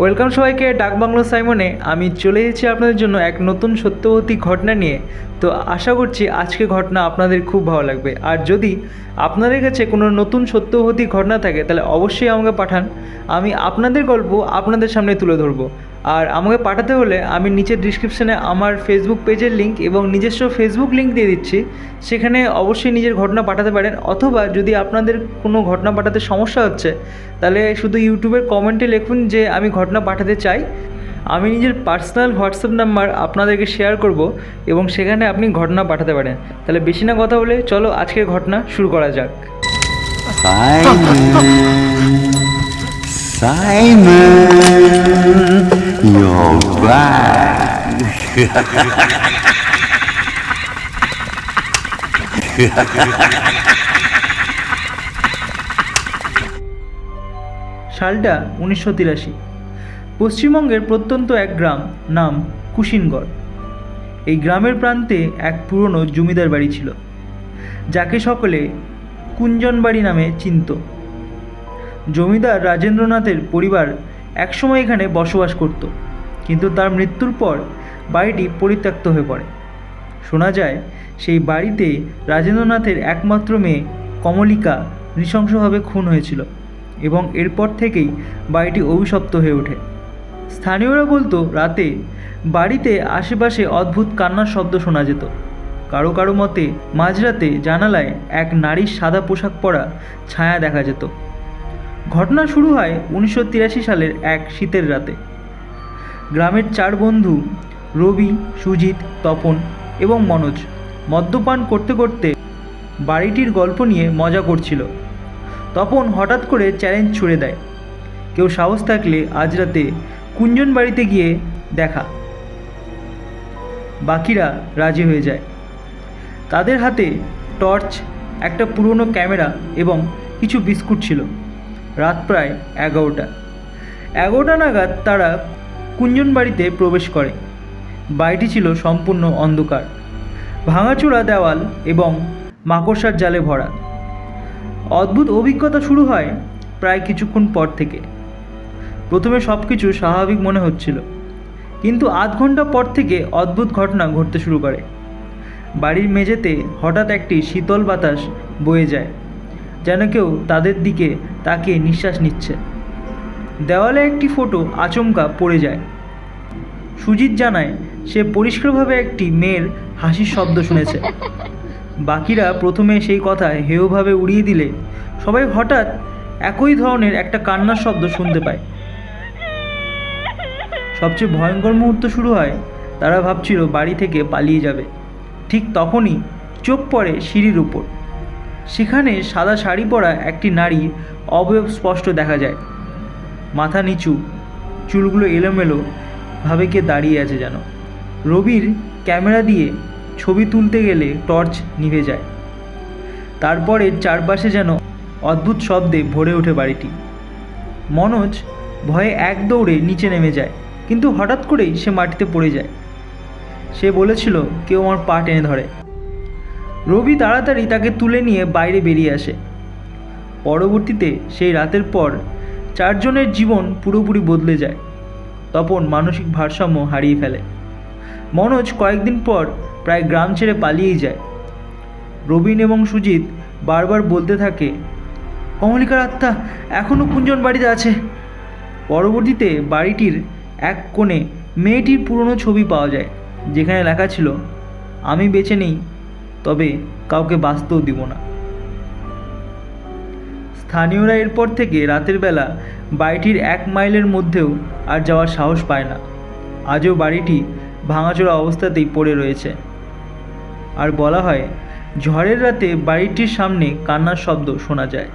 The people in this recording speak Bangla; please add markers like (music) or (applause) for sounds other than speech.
ওয়েলকাম সবাইকে, ডাক ডাকবাংলো সাইমনে। আমি চলে এসেছি আপনাদের জন্য এক নতুন সত্যবতী ঘটনা নিয়ে। তো আশা করছি আজকে ঘটনা আপনাদের খুব ভালো লাগবে। আর যদি আপনাদের কাছে কোনো নতুন সত্যবতী ঘটনা থাকে, তাহলে অবশ্যই আমাকে পাঠান। আমি আপনাদের গল্প আপনাদের সামনে তুলে ধরবো। আর আমাকে পাঠাতে হলে আমি নিচের ডিসক্রিপশানে আমার ফেসবুক পেজের লিঙ্ক এবং নিজস্ব ফেসবুক লিঙ্ক দিয়ে দিচ্ছি। সেখানে অবশ্যই নিজের ঘটনা পাঠাতে পারেন। অথবা যদি আপনাদের কোনো ঘটনা পাঠাতে সমস্যা হচ্ছে তাহলে শুধু ইউটিউবের কমেন্টে লিখুন যে আমি ঘটনা পাঠাতে চাই। আমি নিজের পার্সোনাল হোয়াটসঅ্যাপ নাম্বার আপনাদেরকে শেয়ার করব এবং সেখানে আপনি ঘটনা পাঠাতে পারেন। তাহলে বেশি না কথা বলে চলো আজকের ঘটনা শুরু করা যাক। Simon, Simon, (laughs) you're back. সালটা উনিশশো তিরাশি পশ্চিমবঙ্গের প্রত্যন্ত এক গ্রাম নাম কুশিনগড় এই গ্রামের প্রান্তে এক পুরনো জমিদার বাড়ি ছিল, যাকে সকলে কুঞ্জন বাড়ি নামে চিনত জমিদার রাজেন্দ্রনাথের পরিবার একসময় এখানে বসবাস করত, কিন্তু তার মৃত্যুর পর বাড়িটি পরিত্যক্ত হয়ে পড়ে। শোনা যায়, সেই বাড়িতে রাজেন্দ্রনাথের একমাত্র মেয়ে কমলিকা নৃশংসভাবে খুন হয়েছিল এবং এরপর থেকেই বাড়িটি অভিশপ্ত হয়ে ওঠে। স্থানীয়রা বলতো, রাতে বাড়িতে আশেপাশে অদ্ভুত কান্নার শব্দ শোনা যেত। কারও কারও মতে, মাঝরাতে জানালায় এক নারীর সাদা পোশাক পরা ছায়া দেখা যেত। ঘটনা শুরু হয় উনিশশো তিরাশি সালের এক শীতের রাতে। গ্রামের চার বন্ধু, রবি, সুজিত, তপন এবং মনোজ মদ্যপান করতে করতে বাড়িটির গল্প নিয়ে মজা করছিল। তপন হঠাৎ করে চ্যালেঞ্জ ছুড়ে দেয়। কেউ সাহস থাকলে আজ রাতে কুঞ্জন বাড়িতে গিয়ে দেখা। বাকিরা রাজি হয়ে যায়। তাদের হাতে টর্চ একটা পুরনো ক্যামেরা এবং কিছু বিস্কুট ছিল। রাত প্রায় এগারোটা। এগারোটা নাগাদ তারা কুঞ্জন বাড়িতে প্রবেশ করে। বাড়িটি ছিল সম্পূর্ণ অন্ধকার। ভাঙাচোরা দেওয়াল এবং মাকড়সার জালে ভরা। অদ্ভুত অভিজ্ঞতা শুরু হয় প্রায় কিছুক্ষণ পর থেকে। প্রথমে সব কিছু স্বাভাবিক মনে হচ্ছিল, কিন্তু আধ ঘণ্টা পর থেকে অদ্ভুত ঘটনা ঘটতে শুরু করে। বাড়ির মেঝেতে হঠাৎ একটি শীতল বাতাস বয়ে যায়। যেন কেউ তাদের দিকে তাকিয়ে নিঃশ্বাস নিচ্ছে। দেওয়ালে একটি ফটো আচমকা পড়ে যায়। সুজিত জানায়, সে পরিষ্কারভাবে একটি মেয়ের হাসির শব্দ শুনেছে। বাকিরা প্রথমে সেই কথায় হেয়ভাবে উড়িয়ে দিলে, সবাই হঠাৎ একই ধরনের একটা কান্নার শব্দ শুনতে পায়। সবচেয়ে ভয়ঙ্কর মুহূর্ত শুরু হয়, তারা ভাবছিল বাড়ি থেকে পালিয়ে যাবে। ঠিক তখনই চোখ পড়ে সিঁড়ির উপর। সেখানে সাদা শাড়ি পরা একটি নারী অবয়ব স্পষ্ট দেখা যায়। মাথা নিচু, চুলগুলো এলোমেলো ভাবে কে দাঁড়িয়ে আছে যেন। রবির ক্যামেরা দিয়ে ছবি তুলতে গেলে টর্চ নিভে যায়। তারপরে চারপাশে যেন অদ্ভুত শব্দে ভরে ওঠে বাড়িটি। মনোজ ভয়ে এক দৌড়ে নিচে নেমে যায়, কিন্তু হঠাৎ করেই সে মাটিতে পড়ে যায়। সে বলেছিল, কেউ আমার পা টেনে ধরে। রবি তাড়াতাড়ি তাকে তুলে নিয়ে বাইরে বেরিয়ে আসে। পরবর্তীতে সেই রাতের পর চারজনের জীবন পুরোপুরি বদলে যায়। তপন মানসিক ভারসাম্য হারিয়ে ফেলে। মনোজ কয়েকদিন পর প্রায় গ্রাম ছেড়ে পালিয়েই যায়। রবিন এবং সুজিত বারবার বলতে থাকে, কমলিকার আত্মা এখনও কুঞ্জন বাড়িতে আছে। পরবর্তীতে বাড়িটির এক কোণে মেয়েটির পুরনো ছবি পাওয়া যায়, যেখানে লেখা ছিল, আমি বেঁচে নেই তবে কাউকে বাঁচতেও দিব না। স্থানীয়রা এরপর থেকে রাতের বেলা বাড়িটির এক মাইলের মধ্যেও আর যাওয়ার সাহস পায় না। আজও বাড়িটি ভাঙাচোরা অবস্থাতেই পড়ে রয়েছে। আর বলা হয়, ঝড়ের রাতে বাড়িটির সামনে কান্নার শব্দ শোনা যায়।